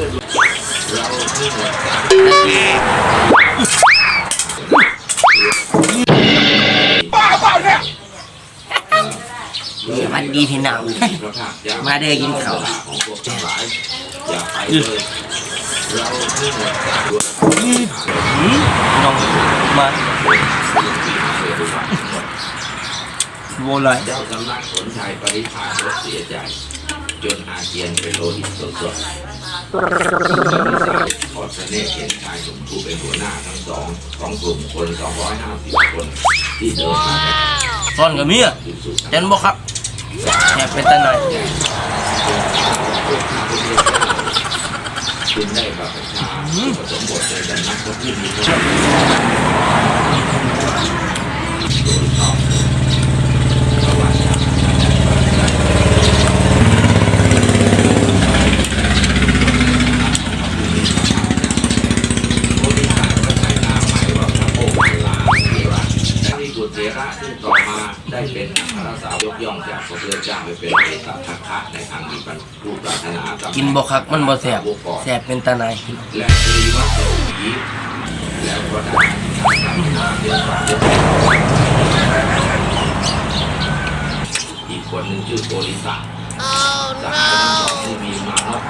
สวัสดีพี่น้อง มาเด้อกินข้าวขานี่น้องมาโวเลยเจ้าสำนักสนชัยปริพาสเสียใจ จนอาเจียนเป็นโลหิตสดๆพอดเสน่ห์เห็นชายหนุ่มผู้เป็นหัวหน้าทั้งสองของกลุ่มคน250คนที่เดินมาจากซ่อนกับเมียจุดสุดเจนบอกครับแอบเป็นตาหน่อยจึงได้บัพชาผสมบทในสำนักพระผู้มีพระภาคโดยชอบประวัติศาสตร์โอดิสานก็ใช้นามหมายว่าพระโอษฐ์ลาเทระและที่กุเทระซึ่ง ต่อมาได้เป็นอัครสาวกย่องจากพระพุทธเจ้าไปเป็นเอตทัคคะในทางมีบรรลุปรารถนาตามกินบอกคักมันบ่แสบแสบเป็นตาหน่อยและตรีวัตโสหีแล้วก็ได้ทำนาเดียวกันอีกคนหนึ่งชื่อโกริสะสามคนทั้งสองที่มีมานพ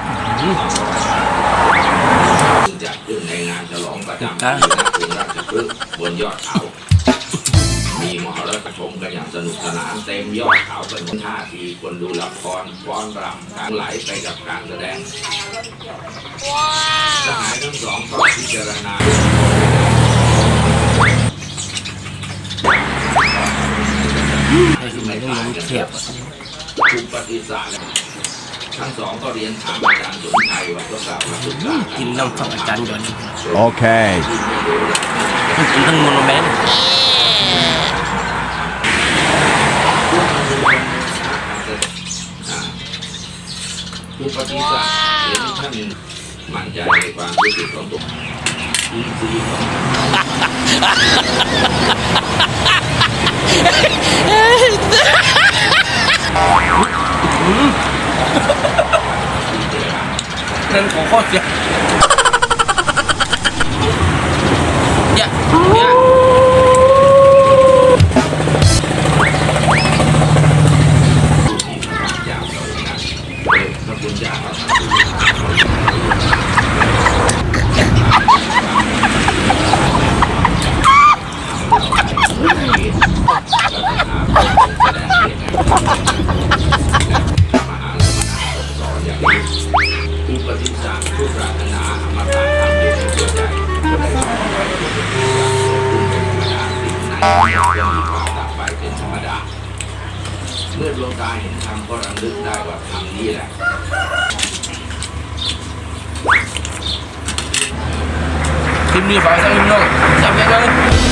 ซึ่งจัดขึ้นในงานฉลองประจำปีณกรุงราชพฤกษ์บนยอดเขามีมหรสพ ชมกันอย่างสนุกสนานเต็มยอดเขาเป็นท่าทีคนดูละครฟ้อนรำการไหลไปกับการแสดงสหายทั้งสองก็พิจารณาไอ้ที่มันต้องมันเสียบถูกปฏิสารทั้งสองก็เรียนถามอาจารย์สมชัยว่าก็กล่าวว่าสุดท้ายกินน้ำฟังอาจารย์ย้อน Okay. มันกินทั้งโมโนแมน ผู้ปฏิสารเห็นท่านมั่นใจในความรู้สึกของตัวอินทรีย์ของนั่นของข้อเสียเนี่ยเนี่ย ยพระพุทธเจ้าเราทำผู้ปฏิสัมผู้ปรารถนาอมตะธรรมอยู่ในหัวใจก็ได้น้อมไว้ที่เป็นผู้ผู้เป็นธรรมดาสิ่งไหนย่อมมีความดับไปเป็นธรรมดา เมื่อดวงตาเห็นธรรมก็ระลึกได้ว่าธรรมนี้แหละคลิปนี้ฝากท่านพี่น้องจำได้เลย